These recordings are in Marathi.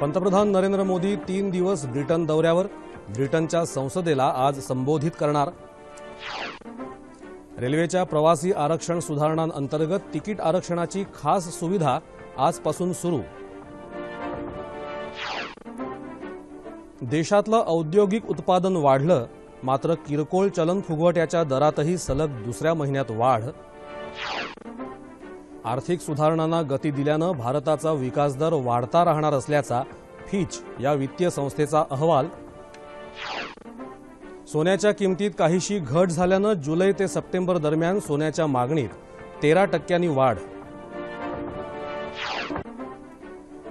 पंतप्रधान नरेंद्र मोदी तीन दिवस ब्रिटन दौऱ्यावर ब्रिटनच्या संसदेला आज संबोधित करणार. रेल्वेच्या प्रवासी आरक्षण सुधारणांअंतर्गत तिकीट आरक्षणाची खास सुविधा आजपासून सुरू. देशातलं औद्योगिक उत्पादन वाढलं मात्र किरकोळ चलन फुगवट्याच्या दरातही सलग दुसऱ्या महिन्यात वाढ आर्थिक सुधारणांना गती दिल्यानं भारताचा विकासदर वाढता राहणार असल्याचा फिच या वित्तीय संस्थेचा अहवाल. सोन्याच्या किमतीत काहीशी घट झाल्यानं जुलै ते सप्टेंबर दरम्यान सोन्याच्या मागणीत तेरा टक्क्यांनी वाढ.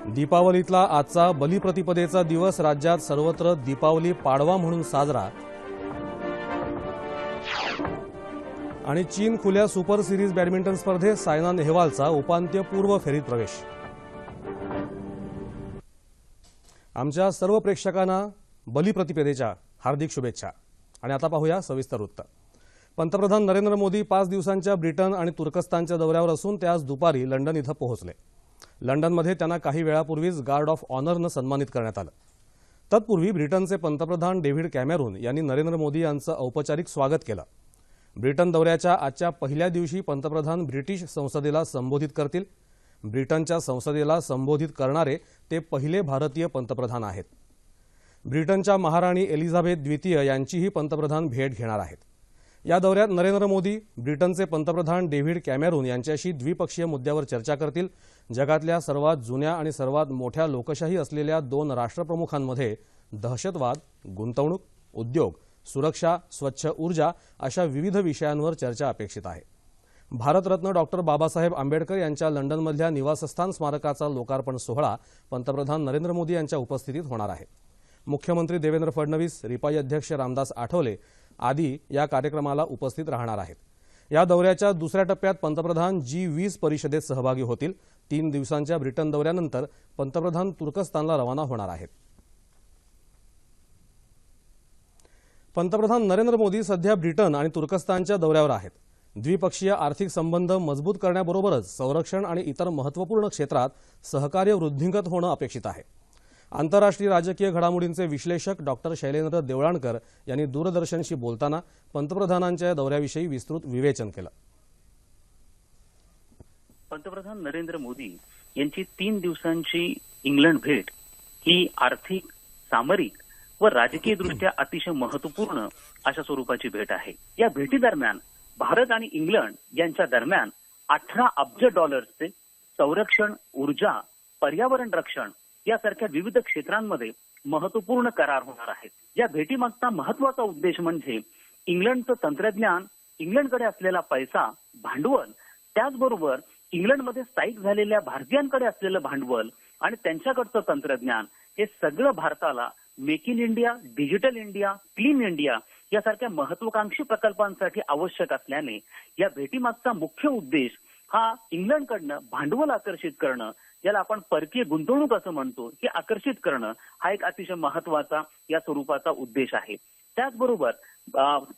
दीपावलीतला आजचा बलिप्रतिपदेचा दिवस राज्यात सर्वत्र दीपावली पाडवा म्हणून साजरा. आणि चीन खुल्या सुपर सिरीज बॅडमिंटन स्पर्धेत सायना नेहवालचा उपांत्यपूर्व फेरीत प्रवेश. आमच्या सर्व प्रेक्षकांना बलिप्रतिपदेच्या हार्दिक शुभेच्छा. आणि आता पाहूया सविस्तर वृत्त. पंतप्रधान नरेंद्र मोदी पाच दिवसांच्या ब्रिटन आणि तुर्कस्तानच्या दौऱ्यावर असून ते आज दुपारी लंडन इथं पोहोचले. लंडनमध्ये त्यांना काही वेळापूर्वीच गार्ड ऑफ ऑनरनं सन्मानित करण्यात आलं. तत्पूर्वी ब्रिटनचे पंतप्रधान डेव्हिड कॅमेरून यांनी नरेंद्र मोदी यांचं औपचारिक स्वागत केलं. ब्रिटन दौऱ्याच्या आजच्या पहिल्या दिवशी पंतप्रधान ब्रिटिश संसदेला संबोधित करतील. ब्रिटनच्या संसदेला संबोधित करणारे ते पहिले भारतीय पंतप्रधान आहेत. ब्रिटनच्या महाराणी एलिझाबेथ द्वितीय यांचीही पंतप्रधान भेट घेणार आहेत. या दौऱ्यात नरेंद्र मोदी ब्रिटनचे पंतप्रधान डेव्हिड कॅमेरून यांच्याशी द्विपक्षीय मुद्द्यावर चर्चा करतील. जगातल्या सर्वात जुन्या आणि सर्वात मोठ्या लोकशाही असलेल्या दोन राष्ट्रप्रमुखांमध्ये दहशतवाद गुंतवणूक उद्योग सुरक्षा स्वच्छ ऊर्जा अशा विविध विषयांवर चर्चा अपेक्षित आहे. भारतरत्न डॉक्टर बाबासाहेब आंबेडकर यांच्या लंडनमधल्या निवासस्थान स्मारकाचा लोकार्पण सोहळा पंतप्रधान नरेंद्र मोदी यांच्या उपस्थितीत होणार आहे. मुख्यमंत्री देवेंद्र फडणवीस रिपाई अध्यक्ष रामदास आठवले आदी या कार्यक्रमाला उपस्थित राहणार आहेत. या दौऱ्याच्या दुसऱ्या टप्प्यात पंतप्रधान जी वीस परिषदेत सहभागी होतील. तीन दिवसांच्या ब्रिटन दौऱ्यानंतर पंतप्रधान तुर्कस्तानला रवाना होणार आहेत. पंतप्रधान नरेंद्र मोदी सध्या ब्रिटन आणि तुर्कस्तानच्या दौऱ्यावर आहेत. द्विपक्षीय आर्थिक संबंध मजबूत करण्याबरोबरच संरक्षण आणि इतर महत्त्वपूर्ण क्षेत्रात सहकार्य वृद्धिंगत होणं अपेक्षित आहे. आंतरराष्ट्रीय राजकीय घडामोडींचे विश्लेषक डॉक्टर शैलेंद्र देवळाणकर यांनी दूरदर्शनशी बोलताना पंतप्रधानांच्या या दौऱ्याविषयी विस्तृत विवेचन केलं. पंतप्रधान नरेंद्र मोदी यांची तीन दिवसांची इंग्लंड भेट ही आर्थिक सामरिक व राजकीय दृष्ट्या अतिशय महत्त्वपूर्ण अशा स्वरूपाची भेट आहे. या भेटीदरम्यान भारत आणि इंग्लंड यांच्या दरम्यान अठरा अब्ज डॉलर्सचे संरक्षण ऊर्जा पर्यावरण रक्षण यासारख्या विविध क्षेत्रांमध्ये महत्त्वपूर्ण करार होणार आहेत. या भेटीमागचा महत्त्वाचा उद्देश म्हणजे इंग्लंडचं तंत्रज्ञान इंग्लंडकडे असलेला पैसा भांडवल त्याचबरोबर इंग्लंडमध्ये स्थायिक झालेल्या भारतीयांकडे असलेलं भांडवल आणि त्यांच्याकडचं तंत्रज्ञान हे सगळं भारताला make in India digital India clean India यासारख्या महत्वाकांक्षी प्रकल्पांसाठी आवश्यक असल्याने या भेटीमागचा मुख्य उद्देश हा इंग्लंडकडनं भांडवल आकर्षित करणं ज्याला आपण परकीय गुंतवणूक असं म्हणतो हे आकर्षित करणं हा एक अतिशय महत्त्वाचा या स्वरूपाचा उद्देश आहे. त्याचबरोबर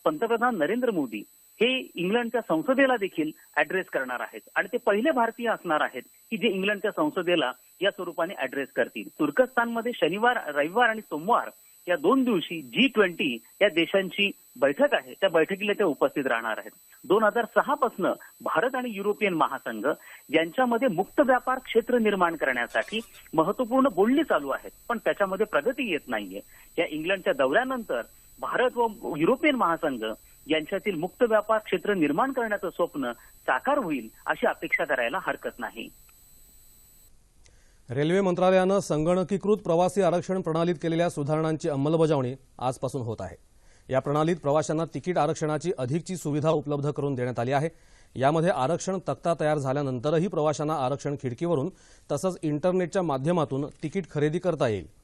पंतप्रधान नरेंद्र मोदी हे इंग्लंडच्या संसदेला देखील ऍड्रेस करणार आहेत. आणि ते पहिले भारतीय असणार आहेत की जे इंग्लंडच्या संसदेला या स्वरूपाने ऍड्रेस करतील. तुर्कस्तानमध्ये शनिवार रविवार आणि सोमवार या दोन दिवशी जी ट्वेंटी या देशांची बैठक आहे. त्या बैठकीला ते उपस्थित राहणार आहेत. दोन हजार सहा पासून भारत आणि युरोपियन महासंघ यांच्यामध्ये मुक्त व्यापार क्षेत्र निर्माण करण्यासाठी महत्त्वपूर्ण बोलणी चालू आहेत. पण त्याच्यामध्ये प्रगती येत नाहीये. या इंग्लंडच्या दौऱ्यानंतर भारत व युरोपियन महासंघ यांच्यातील मुक्त व्यापार क्षेत्र निर्माण करण्याचं स्वप्न साकार होईल अशी अपेक्षा करायला हरकत नाही. रेल्वे मंत्रालयानं संगणकीकृत प्रवासी आरक्षण प्रणालीत केलेल्या सुधारणांची अंमलबजावणी आजपासून होत आहे. या प्रणालीत प्रवाशांना तिकीट आरक्षणाची अधिकची सुविधा उपलब्ध करून देण्यात आली आहे. यामध्ये आरक्षण तक्ता तयार झाल्यानंतरही प्रवाशांना आरक्षण खिडकीवरून तसंच इंटरनेटच्या माध्यमातून तिकीट खरेदी करता येईल.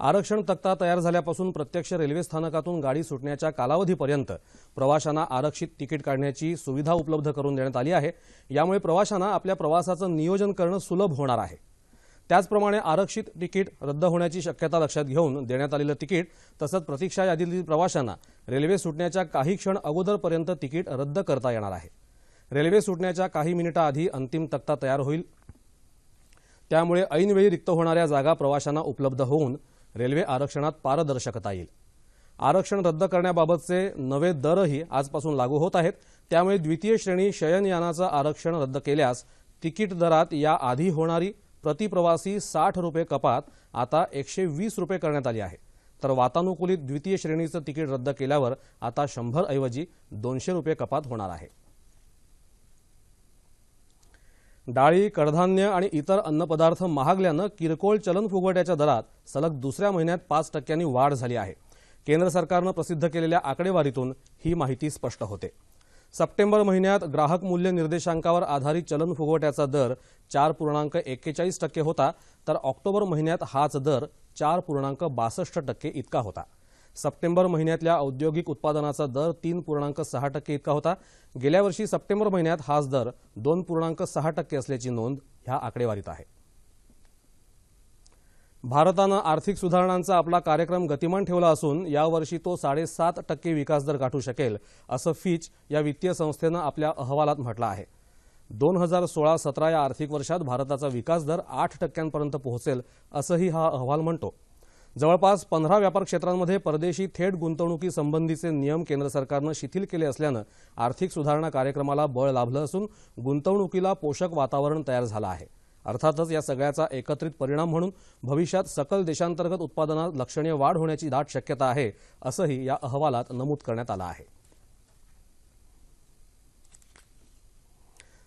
आरक्षण तक्ता तयार झाल्यापासून प्रत्यक्ष रेल्वे स्थानकातून गाडी सुटण्याच्या कालावधीपर्यंत प्रवाशांना आरक्षित तिकीट काढण्याची सुविधा उपलब्ध करून देण्यात आली आहे. यामुळे प्रवाशांना आपल्या प्रवासाचं नियोजन करणं सुलभ होणार आहे. त्याचप्रमाणे आरक्षित तिकीट रद्द होण्याची शक्यता लक्षात घेऊन देण्यात आलेलं तिकीट तसंच प्रतीक्षा यादीतील प्रवाशांना रेल्वे सुटण्याच्या काही क्षण अगोदरपर्यंत तिकीट रद्द करता येणार आहे. रेल्वे सुटण्याच्या काही मिनिटाआधी अंतिम तक्ता तयार होईल. त्यामुळे ऐनवेळी रिक्त होणाऱ्या जागा प्रवाशांना उपलब्ध होऊन रेल्वे आरक्षणात पारदर्शकता येईल. आरक्षण रद्द करण्याबाबतचे नवे दरही आजपासून लागू होत आहेत. त्यामुळे द्वितीय श्रेणी शयनयानाचं आरक्षण रद्द केल्यास तिकीट दरात या आधी होणारी प्रतिप्रवासी साठ रुपये कपात आता एकशे वीस रुपये करण्यात आली आहे. तर वातानुकूलित द्वितीय श्रेणीचं तिकीट रद्द केल्यावर आता शंभर ऐवजी दोनशे रुपये कपात होणार आहे. डाळी कडधान्य आणि इतर अन्नपदार्थ महागल्यानं किरकोळ चलन फुगवट्याच्या दरात सलग दुसऱ्या महिन्यात पाच टक्क्यांनी वाढ झाली आहे. केंद्र सरकारनं प्रसिद्ध केलेल्या आकडेवारीतून ही माहिती स्पष्ट होते. सप्टेंबर महिन्यात ग्राहक मूल्य निर्देशांकावर आधारित चलन फुगवट्याचा दर चार पूर्णांक एक्केचाळीस टक्के होता तर ऑक्टोबर महिन्यात हाच दर चार पूर्णांक बासष्ट टक्के इतका होता. सप्टेंबर महिन्यातल्या औद्योगिक उत्पादनाचा दर तीन पूर्णांक सहा टक्के इतका होता. गेल्या वर्षी सप्टेंबर महिन्यात हाच दर दोन पूर्णांक सहा टक्के असल्याची नोंद ह्या आकडेवारीत आहे. भारतानं आर्थिक सुधारणांचा आपला कार्यक्रम गतिमान ठेवला असून यावर्षी तो साडेसात टक्के विकासदर गाठू शकेल असं फिच या वित्तीय संस्थेनं आपल्या अहवालात म्हटलं आहे. दोन हजार सोळा सतरा या आर्थिक वर्षात भारताचा विकासदर आठ टक्क्यांपर्यंत पोहोचेल असंही हा अहवाल म्हणतो. जवळपास पंधरा व्यापार क्षेत्रांमध्ये परदेशी थेट गुंतवणुकीसंबंधीचे नियम केंद्र सरकारनं शिथिल केले असल्यानं आर्थिक सुधारणा कार्यक्रमाला बळ लाभलं असून गुंतवणुकीला पोषक वातावरण तयार झालं आहे. अर्थातच या सगळ्याचा एकत्रित परिणाम म्हणून भविष्यात सकल देशांतर्गत उत्पादनात लक्षणीय वाढ होण्याची दाट शक्यता आहे असंही या अहवालात नमूद करण्यात आलं आहे.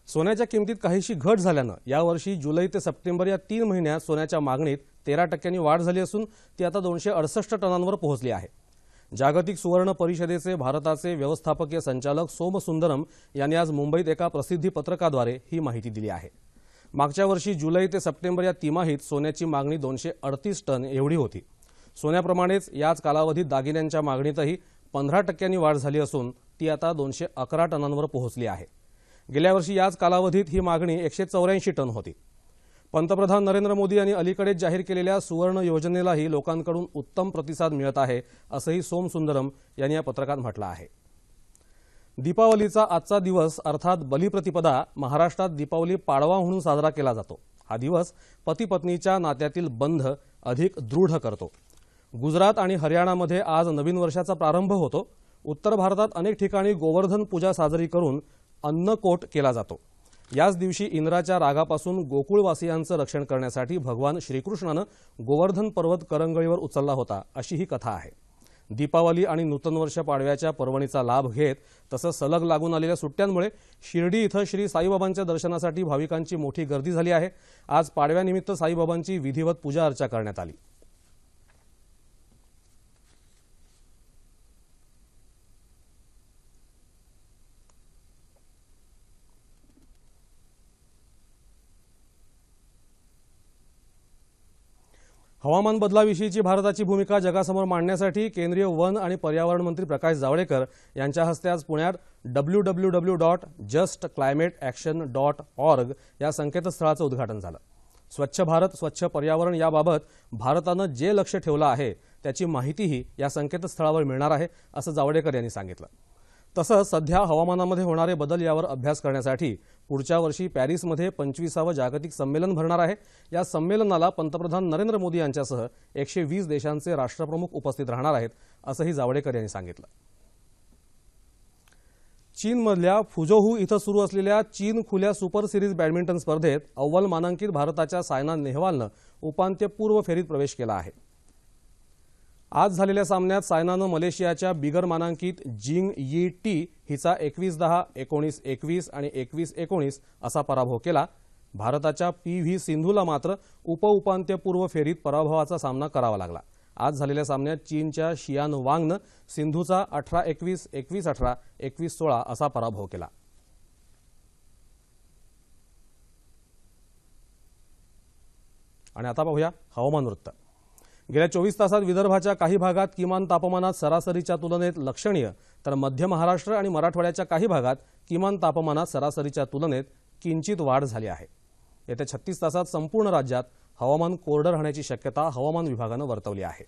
सोन्याच्या किमतीत काहीशी घट झाल्यानं यावर्षी जुलै ते सप्टेंबर या तीन महिन्यात सोन्याच्या मागणीत तेरा टक्क्यांनी वाढ झाली असून ती आता दोनशे अडसष्ट टनांवर पोहोचली आहे. जागतिक सुवर्ण परिषदेचे भारताचे व्यवस्थापकीय संचालक सोमसुंदरम यांनी आज मुंबईत एका प्रसिद्धी पत्रकाद्वारे ही माहिती दिली आहे. मागच्या वर्षी जुलै ते सप्टेंबर या तिमाहीत सोन्याची मागणी दोनशे अडतीस टन एवढी होती. सोन्याप्रमाणेच याच कालावधीत दागिन्यांच्या मागणीतही पंधरा टक्क्यांनी वाढ झाली असून ती आता दोनशे अकरा टनांवर पोहोचली आहे. गेल्या वर्षी याच कालावधीत ही मागणी एकशे चौऱ्याऐंशी टन होती. पंतप्रधान नरेंद्र मोदी यांनी अलीकडेच जाहीर केलेल्या सुवर्ण योजनेलाही लोकांकडून उत्तम प्रतिसाद मिळत आहे असंही सोमसुंदरम यांनी या पत्रकात म्हटलं आहे. दीपावलीचा आजचा दिवस अर्थात बलिप्रतिपदा महाराष्ट्रात दीपावली पाडवा म्हणून साजरा केला जातो. हा दिवस पती पत्नीच्या नात्यातील बंध अधिक दृढ करतो. गुजरात आणि हरियाणामध्ये आज नवीन वर्षाचा प्रारंभ होतो. उत्तर भारतात अनेक ठिकाणी गोवर्धन पूजा साजरी करून अन्नकोट केला जातो. याच दिवशी इंद्राच्या रागापासून गोकुळवासियांचं रक्षण करण्यासाठी भगवान श्रीकृष्णानं गोवर्धन पर्वत करंगळीवर उचलला होता अशी ही कथा आहे. दीपावली आणि नूतन वर्ष पाडव्याच्या पर्वणीचा लाभ घेत तसंच सलग लागून आलेल्या सुट्ट्यांमुळे शिर्डी इथं श्री साईबाबांच्या दर्शनासाठी भाविकांची मोठी गर्दी झाली आहे. आज पाडव्यानिमित्त साईबाबांची विधिवत पूजा अर्चा करण्यात आली. हवामान बदलाविषयीची भारताची भूमिका जगासमोर मांडण्यासाठी केंद्रीय वन आणि पर्यावरण मंत्री प्रकाश जावडेकर यांच्या हस्ते आज पुण्यात W W W dot just climate action dot org या संकेतस्थळाचं उद्घाटन झालं. स्वच्छ भारत स्वच्छ पर्यावरण याबाबत भारतानं जे लक्ष ठेवलं आहे त्याची माहितीही या संकेतस्थळावर मिळणार आहे असं जावडेकर यांनी सांगितलं. तसंच सध्या हवामानामध्ये होणारे बदल यावर अभ्यास करण्यासाठी पुढच्या वर्षी पॅरिसमध्ये पंचवीसावं जागतिक संमेलन भरणार आहे. या संमेलनाला पंतप्रधान नरेंद्र मोदी यांच्यासह एकशे वीस देशांचे राष्ट्रप्रमुख उपस्थित राहणार आहेत असंही जावडेकर यांनी सांगितलं. चीनमधल्या फुजोहू इथं सुरू असलेल्या चीन खुल्या सुपर सिरीज बॅडमिंटन स्पर्धेत अव्वल मानांकित भारताच्या सायना नेहवालनं उपांत्यपूर्व फेरीत प्रवेश केला आहे. आज झालेल्या सामन्यात सायनानं मलेशियाच्या बिगर मानांकित जिंग यी टी हिचा एकवीस दहा एकोणीस एकवीस आणि एकवीस एकोणीस असा पराभव केला. भारताच्या पी व्ही सिंधूला मात्र उपउपांत्यपूर्व फेरीत पराभवाचा सामना करावा लागला. आज झालेल्या सामन्यात चीनच्या शियान वांगनं सिंधूचा अठरा एकवीस एकवीस अठरा एकवीस सोळा असा पराभव केला. आणि आता पाहूया हवामान वृत्त. गेल्या चोवीस तासात विदर्भाच्या काही भागात किमान तापमानात सरासरीच्या तुलनेत लक्षणीय तर मध्य महाराष्ट्र आणि मराठवाड्याच्या काही भागात किमान तापमानात सरासरीच्या तुलनेत किंचित वाढ झाली आहे. येत्या छत्तीस तासात संपूर्ण राज्यात हवामान कोरडं राहण्याची शक्यता हवामान विभागानं वर्तवली आहे.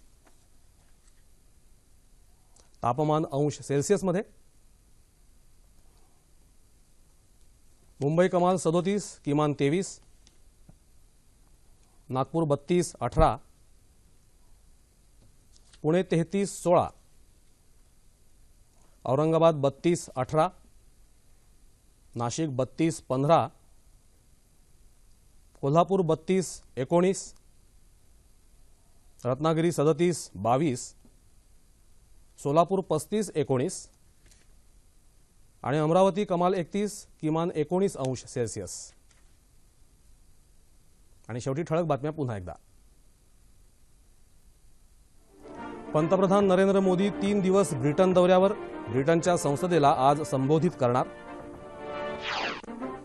तापमान अंश सेल्सिअसमध्ये मुंबई कमाल सदोतीस किमान तेवीस. नागपूर बत्तीस अठरा. पुणे तेहतीस सोळा. औरंगाबाद बत्तीस अठरा. नाशिक बत्तीस पंधरा. कोल्हापूर बत्तीस एकोणीस. रत्नागिरी सदतीस बावीस. सोलापूर पस्तीस एकोणीस. आणि अमरावती कमाल एकतीस किमान एकोणीस अंश सेल्सिअस. आणि शेवटी ठळक बातम्या पुन्हा एकदा. पंतप्रधान नरेंद्र मोदी तीन दिवस ब्रिटन दौऱ्यावर ब्रिटनच्या संसदेला आज संबोधित करणार.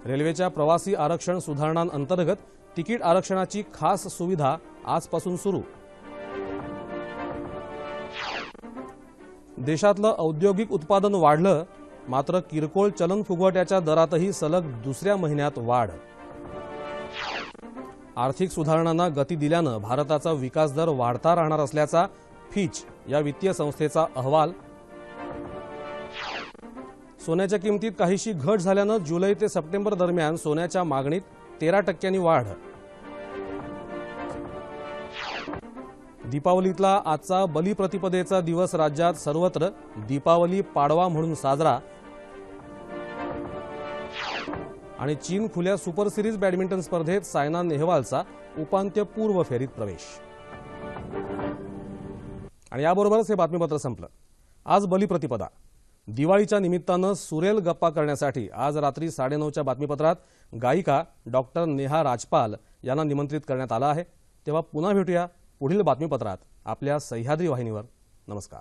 रेल्वेच्या प्रवासी आरक्षण सुधारणांअंतर्गत तिकीट आरक्षणाची खास सुविधा आजपासून सुरू. देशातलं औद्योगिक उत्पादन वाढलं मात्र किरकोळ चलन फुगवट्याच्या दरातही सलग दुसऱ्या महिन्यात वाढ. आर्थिक सुधारणांना गती दिल्यानं भारताचा विकास दर वाढता राहणार असल्याचा फिच या वित्तीय संस्थेचा अहवाल. सोन्याच्या किमतीत काहीशी घट झाल्यानं जुलै ते सप्टेंबर दरम्यान सोन्याच्या मागणीत तेरा टक्क्यांनी वाढ. दीपावलीतला आजचा बलिप्रतिपदेचा दिवस राज्यात सर्वत्र दीपावली पाडवा म्हणून साजरा. आणि चीन खुल्या सुपर सिरीज बॅडमिंटन स्पर्धेत सायना नेहवालचा उपांत्यपूर्व फेरीत प्रवेश. आणि याबरोबरच हे बातमीपत्र संपलं. आज बलिप्रतिपदा. दिवाळीच्या निमित्तानं सुरेल गप्पा करण्यासाठी आज रात्री साडेनऊच्या बातमीपत्रात गायिका डॉक्टर नेहा राजपाल यांना निमंत्रित करण्यात आलं आहे. तेव्हा पुन्हा भेटूया पुढील बातमीपत्रात आपल्या सह्याद्री वाहिनीवर. नमस्कार.